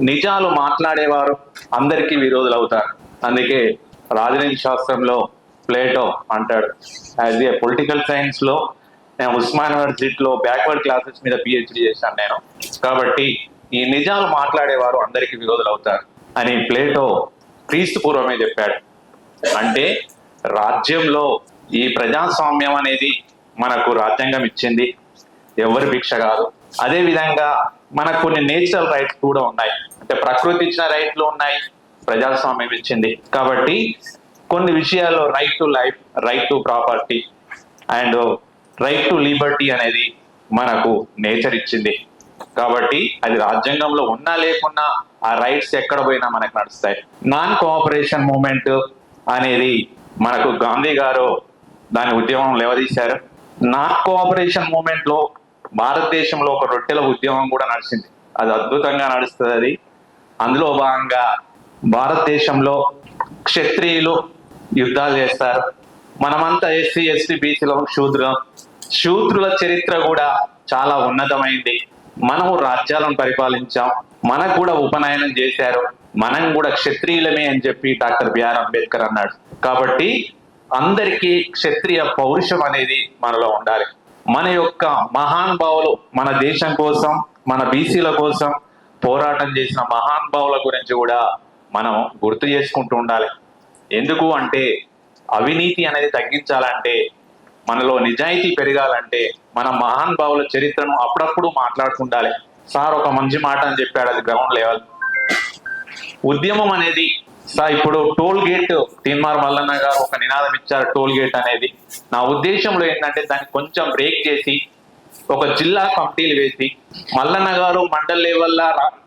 నిజాలు మాట్లాడేవారు అందరికీ విరోధులు అవుతారు అందుకే రాజనీతి శాస్త్రంలో ప్లేటో అంటాడు. యాజ్ ఏ పొలిటికల్ సైన్స్లో నేను ఉస్మాన్ యూనివర్సిటీలో బ్యాక్వర్డ్ క్లాసెస్ మీద పిహెచ్డి చేశాను నేను. కాబట్టి ఈ నిజాలు మాట్లాడేవారు అందరికీ విరోధులు అవుతారు అని ప్లేటో క్రీస్తు పూర్వమే చెప్పాడు. అంటే రాజ్యంలో ఈ ప్రజాస్వామ్యం అనేది మనకు రాజ్యాంగం ఇచ్చింది. ఎవరి భిక్ష కాదు. అదే విధంగా మనకు కొన్ని నేచురల్ రైట్స్ కూడా ఉన్నాయి. అంటే ప్రకృతి ఇచ్చిన రైట్లు ఉన్నాయి ప్రజాస్వామ్యం ఇచ్చింది. కాబట్టి కొన్ని విషయాల్లో right to life right to property and right to liberty అనేది మనకు నేచర్ ఇచ్చింది. కాబట్టి అది రాజ్యాంగంలో ఉన్నా లేకున్నా ఆ రైట్స్ ఎక్కడ పోయినా మనకు నడుస్తాయి. నాన్ కోఆపరేషన్ మూమెంట్ అనేది మనకు గాంధీ గారు దాని ఉద్యమం లేవదీశారు. నాన్ కోఆపరేషన్ మూమెంట్లో భారతదేశంలో ఒక రొట్టెల ఉద్యమం కూడా నడిచింది. అది అద్భుతంగా నడుస్తుంది అది. అందులో భాగంగా భారతదేశంలో క్షత్రియులు యుద్ధాలు చేస్తారు. మనమంతా ఎస్సీ ఎస్టీ బీసీలో శూద్రం. శూద్రుల చరిత్ర కూడా చాలా ఉన్నతమైంది. మనము రాజ్యాలను పరిపాలించాం. మనకు కూడా ఉపనయనం చేశారు. మనం కూడా క్షత్రియులమే అని చెప్పి డాక్టర్ బిఆర్ అంబేద్కర్ అన్నాడు. కాబట్టి అందరికీ క్షత్రియ పౌరుషం అనేది మనలో ఉండాలి. మన యొక్క మహానుభావులు మన దేశం కోసం మన బీసీల కోసం పోరాటం చేసిన మహానుభావుల గురించి కూడా మనం గుర్తు చేసుకుంటూ ఉండాలి. ఎందుకు అంటే అవినీతి అనేది తగ్గించాలంటే మనలో నిజాయితీ పెరగాలంటే మన మహానుభావుల చరిత్రను అప్పుడప్పుడు మాట్లాడుకుండాలి. సార్ ఒక మంచి మాట అని చెప్పాడు అది గ్రౌండ్ లెవెల్ ఉద్యమం అనేది సార్ ఇప్పుడు టోల్ గేట్ తీన్మార్ మల్లన్న గారు ఒక నినాదం ఇచ్చారు టోల్ గేట్ అనేది. నా ఉద్దేశంలో ఏంటంటే దాన్ని కొంచెం బ్రేక్ చేసి ఒక జిల్లా కమిటీలు వేసి మల్లన్న గారు మండల్ లెవెల్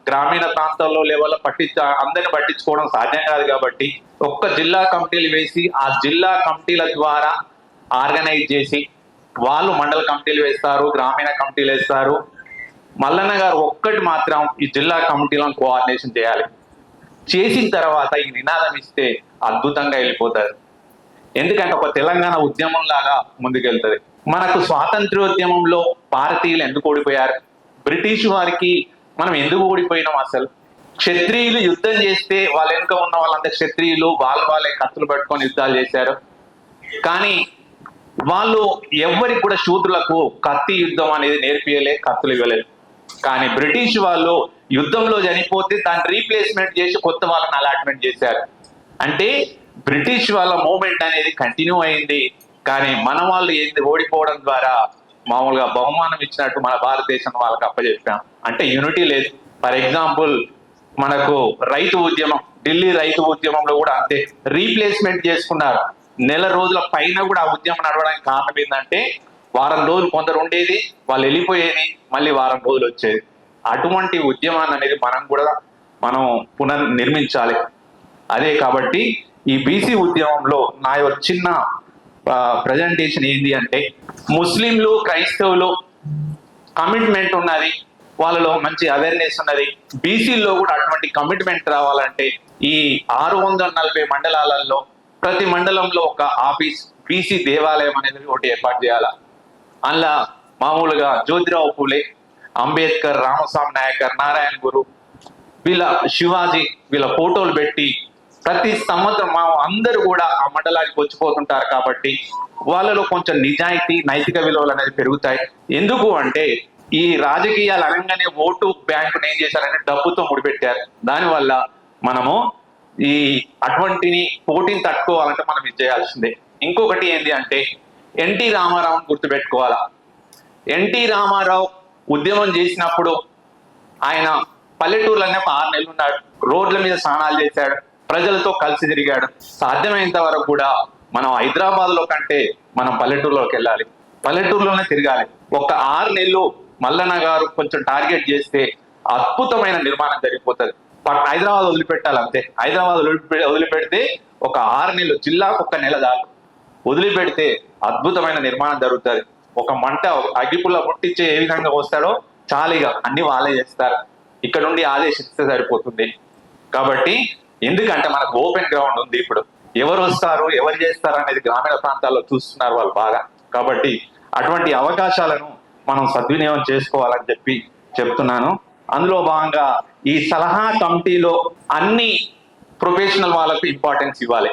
గ్రామీణ ప్రాంతాల్లో లెవెల్ పట్టించ అందరిని పట్టించుకోవడం సాధ్యం కాదు కాబట్టి ఒక్క జిల్లా కమిటీలు వేసి ఆ జిల్లా కమిటీల ద్వారా ఆర్గనైజ్ చేసి వాళ్ళు మండల కమిటీలు వేస్తారు గ్రామీణ కమిటీలు వేస్తారు. మల్లన్న గారు ఒక్కటి మాత్రం ఈ జిల్లా కమిటీలను కోఆర్డినేషన్ చేయాలి. చేసిన తర్వాత ఈ నినాదం ఇస్తే అద్భుతంగా వెళ్ళిపోతారు. ఎందుకంటే ఒక తెలంగాణ ఉద్యమం లాగా ముందుకెళ్తుంది. మనకు స్వాతంత్ర్యోద్యమంలో భారతీయులు ఎందుకు ఓడిపోయారు? బ్రిటిష్ వారికి మనం ఎందుకు ఓడిపోయినాం అసలు? క్షత్రియులు యుద్ధం చేస్తే వాళ్ళ వెనుక ఉన్న వాళ్ళంతా క్షత్రియులు వాళ్ళ వాళ్ళే కత్తులు పట్టుకొని యుద్ధాలు చేశారు. కానీ వాళ్ళు ఎవరికి కూడా శూద్రులకు కత్తి యుద్ధం అనేది నేర్పియలే కత్తులు ఇవ్వలేదు. కానీ బ్రిటిష్ వాళ్ళు యుద్ధంలో చనిపోతే దాన్ని రీప్లేస్మెంట్ చేసి కొత్త వాళ్ళని అలాట్మెంట్ చేశారు. అంటే బ్రిటిష్ వాళ్ళ మూమెంట్ అనేది కంటిన్యూ అయింది. కానీ మన వాళ్ళు ఏంది ఓడిపోవడం ద్వారా మామూలుగా బహుమానం ఇచ్చినట్టు మన భారతదేశం వాళ్ళకి అప్పచెప్పాం అంటే యూనిటీ లేదు. ఫర్ ఎగ్జాంపుల్ మనకు రైతు ఉద్యమం ఢిల్లీ రైతు ఉద్యమంలో కూడా అంతే. రీప్లేస్మెంట్ చేసుకున్నారు. నెల రోజుల పైన కూడా ఆ ఉద్యమం నడవడానికి కారణం ఏంటంటే వారం రోజులు కొందరు ఉండేది వాళ్ళు వెళ్ళిపోయేది మళ్ళీ వారం రోజులు వచ్చేది. అటువంటి ఉద్యమాన్ని అనేది మనం కూడా మనం పునర్నిర్మించాలి. అదే కాబట్టి ఈ బీసీ ఉద్యమంలో నా యొక్క చిన్న ప్రజెంటేషన్ ఏంటి అంటే ముస్లింలు క్రైస్తవులు కమిట్మెంట్ ఉన్నది వాళ్ళలో మంచి అవేర్నెస్ ఉన్నది. బీసీల్లో కూడా అటువంటి కమిట్మెంట్ రావాలంటే ఈ ఆరు వందల నలభై మండలాలలో ప్రతి మండలంలో ఒక ఆఫీస్ బీసీ దేవాలయం అనేది ఒకటి ఏర్పాటు చేయాలా? అందులో మామూలుగా జ్యోతిరావు పూలే అంబేద్కర్ రామస్వామి నాయకర్ నారాయణ గురు వీళ్ళ శివాజీ వీళ్ళ ఫోటోలు పెట్టి ప్రతి సంవత్సరం మా అందరూ కూడా ఆ మండలానికి వచ్చిపోతుంటారు కాబట్టి వాళ్ళలో కొంచెం నిజాయితీ నైతిక విలువలు అనేది పెరుగుతాయి. ఎందుకు అంటే ఈ రాజకీయాలు అనగానే ఓటు బ్యాంకుని ఏం చేశారంటే డబ్బుతో ముడిపెట్టారు. దానివల్ల మనము ఈ అటువంటిని పోటీని తట్టుకోవాలంటే మనం ఇది చేయాల్సిందే. ఇంకొకటి ఏంటి అంటే ఎన్టీ రామారావుని గుర్తుపెట్టుకోవాలా? ఎన్టీ రామారావు ఉద్యమం చేసినప్పుడు ఆయన పల్లెటూరులోనే ఒక ఆరు నెలలు ఉన్నాడు. రోడ్ల మీద స్నానాలు చేశాడు. ప్రజలతో కలిసి తిరిగాడు. సాధ్యమైనంత వరకు కూడా మనం హైదరాబాద్లో కంటే మనం పల్లెటూరులోకి వెళ్ళాలి. పల్లెటూరులోనే తిరగాలి. ఒక ఆరు నెలలు మల్లన్న గారు కొంచెం టార్గెట్ చేస్తే అద్భుతమైన నిర్మాణం జరిగిపోతుంది. హైదరాబాద్ వదిలిపెట్టాలి అంతే. హైదరాబాద్ వదిలిపె- వదిలిపెడితే ఒక ఆరు నెలలు జిల్లాకు ఒక నెల చాలు. వదిలిపెడితే అద్భుతమైన నిర్మాణం జరుగుతుంది. ఒక మంట అగ్గిపుల్ల ముట్టించే ఏ విధంగా వస్తాడో చాలిగా అన్ని వాళ్ళే చేస్తారు. ఇక్కడ నుండి ఆదేశిస్తే సరిపోతుంది. కాబట్టి ఎందుకంటే మనకు ఓపెన్ గ్రౌండ్ ఉంది ఇప్పుడు. ఎవరు వస్తారు ఎవరు చేస్తారు అనేది గ్రామీణ ప్రాంతాల్లో చూస్తున్నారు వాళ్ళు బాగా. కాబట్టి అటువంటి అవకాశాలను మనం సద్వినియోగం చేసుకోవాలని చెప్పి చెప్తున్నాను. అందులో భాగంగా ఈ సలహా కమిటీలో అన్ని ప్రొఫెషనల్ వాళ్ళకు ఇంపార్టెన్స్ ఇవ్వాలి.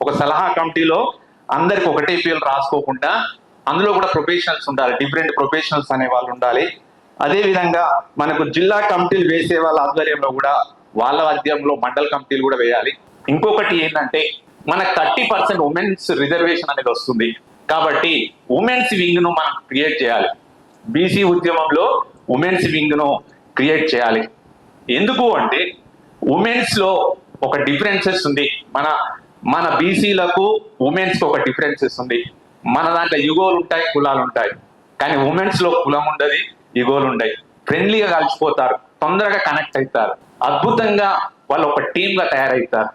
ఒక సలహా కమిటీలో అందరికి ఒకటే పేర్లు రాసుకోకుండా అందులో కూడా ప్రొఫెషనల్స్ ఉండాలి డిఫరెంట్ ప్రొఫెషనల్స్ అనే వాళ్ళు ఉండాలి. అదేవిధంగా మనకు జిల్లా కమిటీలు వేసే వాళ్ళ ఆధ్వర్యంలో కూడా వాళ్ళ అధ్యయంలో మండల కమిటీలు కూడా వేయాలి. ఇంకొకటి ఏంటంటే మనకు థర్టీ పర్సెంట్ ఉమెన్స్ రిజర్వేషన్ అనేది వస్తుంది. కాబట్టి ఉమెన్స్ వింగ్ను మనం క్రియేట్ చేయాలి. బీసీ ఉద్యమంలో ఉమెన్స్ వింగ్ను క్రియేట్ చేయాలి. ఎందుకు అంటే ఉమెన్స్లో ఒక డిఫరెన్సెస్ ఉంది. మన మన బీసీలకు ఉమెన్స్కి ఒక డిఫరెన్సెస్ ఉంది. మన దాంట్లో యుగోలు ఉంటాయి కులాలు ఉంటాయి. కానీ ఉమెన్స్లో కులం ఉండదు యుగోలు ఉంటాయి ఫ్రెండ్లీగా కలిసిపోతారు తొందరగా కనెక్ట్ అవుతారు. అద్భుతంగా వాళ్ళు ఒక టీమ్గా తయారవుతారు.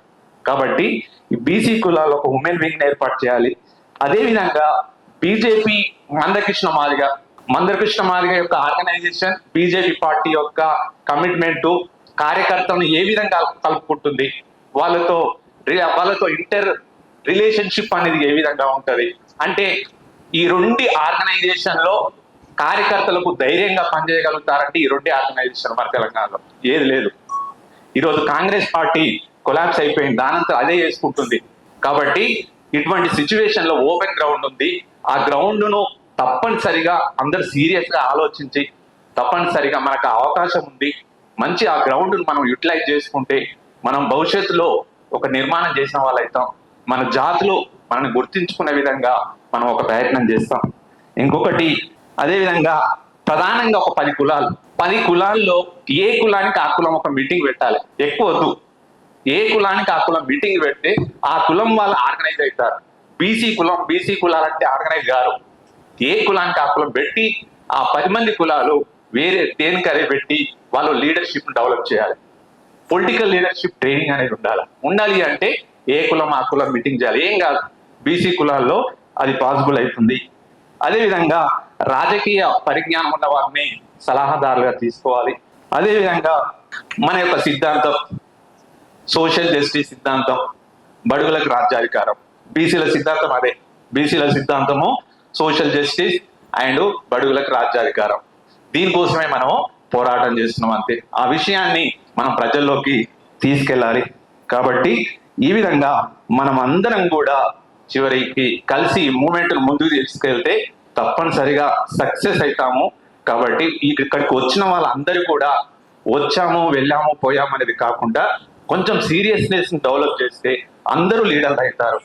కాబట్టి ఈ బీసీ కులాలు ఒక ఉమెన్ వింగ్ ఏర్పాటు చేయాలి. అదే విధంగా బీజేపీ మందకృష్ణ మాదిగ. మందకృష్ణ మాదిగ యొక్క ఆర్గనైజేషన్ బీజేపీ పార్టీ యొక్క కమిట్మెంట్ కార్యకర్తలను ఏ విధంగా కలుపుకుంటుంది వాళ్ళతో వాళ్ళతో ఇంటర్ రిలేషన్షిప్ అనేది ఏ విధంగా ఉంటది అంటే ఈ రెండు ఆర్గనైజేషన్లో కార్యకర్తలకు ధైర్యంగా పనిచేయగలుగుతారంటే ఈ రెండు ఆర్గనైజేషన్ మన తెలంగాణలో. ఏది లేదు. ఈరోజు కాంగ్రెస్ పార్టీ కొలాప్స్ అయిపోయింది. దానంతా అదే చేసుకుంటుంది. కాబట్టి ఇటువంటి సిచ్యువేషన్లో ఓపెన్ గ్రౌండ్ ఉంది. ఆ గ్రౌండ్ను తప్పనిసరిగా అందరు సీరియస్గా ఆలోచించి తప్పనిసరిగా మనకు అవకాశం ఉంది. మంచి ఆ గ్రౌండ్ను మనం యూటిలైజ్ చేసుకుంటే మనం భవిష్యత్తులో ఒక నిర్మాణం చేసిన వాళ్ళు అవుతాం. మన జాతులు మనల్ని గుర్తించుకునే విధంగా మనం ఒక ప్రయత్నం చేస్తాం. ఇంకొకటి అదే విధంగా ప్రధానంగా ఒక పది కులాలు. పది కులాల్లో ఏ కులానికి ఆ కులం ఒక మీటింగ్ పెట్టాలి? ఎక్కువ వద్దు. ఏ కులానికి ఆ కులం మీటింగ్ పెడితే ఆ కులం వాళ్ళు ఆర్గనైజ్ అవుతారు. బీసీ కులం బీసీ కులాలంటే ఆర్గనైజ్ గారు ఏ కులానికి ఆ కులం పెట్టి ఆ పది మంది కులాలు వేరే దేనికరే పెట్టి వాళ్ళు లీడర్షిప్ డెవలప్ చేయాలి. పొలిటికల్ లీడర్షిప్ ట్రైనింగ్ అనేది ఉండాలి. ఉండాలి అంటే ఏ కులం ఆ కులం మీటింగ్ చేయాలి. ఏం కాదు. బీసీ కులాల్లో అది పాసిబుల్ అవుతుంది. అదేవిధంగా రాజకీయ పరిజ్ఞానం ఉన్న వారిని సలహాదారులుగా తీసుకోవాలి. అదేవిధంగా మన యొక్క సిద్ధాంతం సోషల్ జస్టిస్ సిద్ధాంతం బడుగులకు రాజ్యాధికారం. బీసీల సిద్ధాంతం అదే. బీసీల సిద్ధాంతము సోషల్ జస్టిస్ అండ్ బడుగులకు రాజ్యాధికారం. దీనికోసమే మనము పోరాటం చేస్తున్నాం అంతే. ఆ విషయాన్ని మనం ప్రజల్లోకి తీసుకెళ్ళాలి. కాబట్టి ఈ విధంగా మనం అందరం కూడా చివరికి కలిసి మూమెంట్ను ముందుకు తీసుకెళ్తే తప్పనిసరిగా సక్సెస్ అవుతాము కాబట్టి ఇక్కడికి వచ్చిన వాళ్ళందరూ కూడా వచ్చాము వెళ్ళాము పోయాము అనేది కాకుండా కొంచెం సీరియస్నెస్ డెవలప్ చేస్తే అందరూ లీడర్లు అవుతారు.